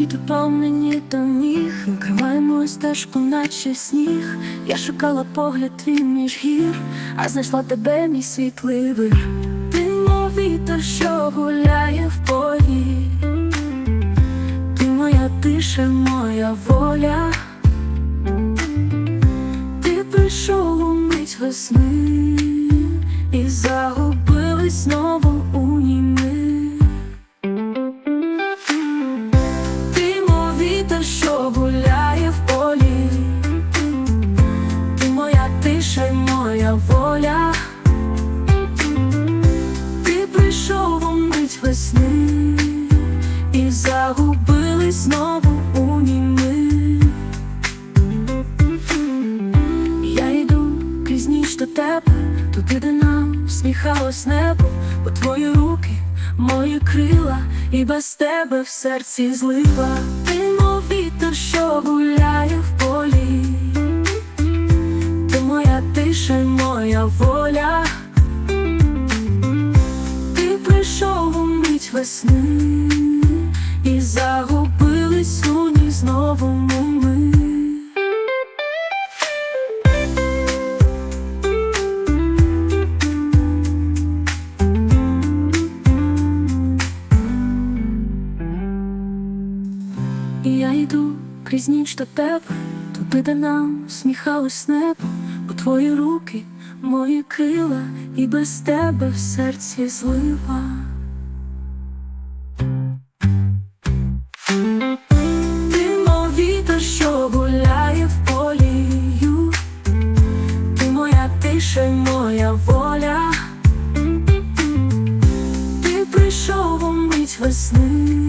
світ упав мені до ніг Укриває мою стежку, наче сніг. Я шукала погляд твій між гір, а знайшла тебе, мій світливий. Ти мов вітер, що гуляє в полі. Ти моя тиша, моя воля. Ти прийшов у мить весни і загубились знову. Знову у німи. Я йду крізь ніч до тебе, туди, де нам сміхалось небо, бо твої руки, мої крила, і без тебе в серці злива. Ти мов вітер, що гуляє в полі. Ти моя тиша, моя воля. Ти прийшов у мить весни і загубились І я йду крізь ніч до тебе, туди, де нам сміхалось небо, бо твої руки, мої крила, і без тебе в серці злива. Ти мов вітер, що гуляє в полію, ти моя тиша, моя воля. Ти прийшов у весни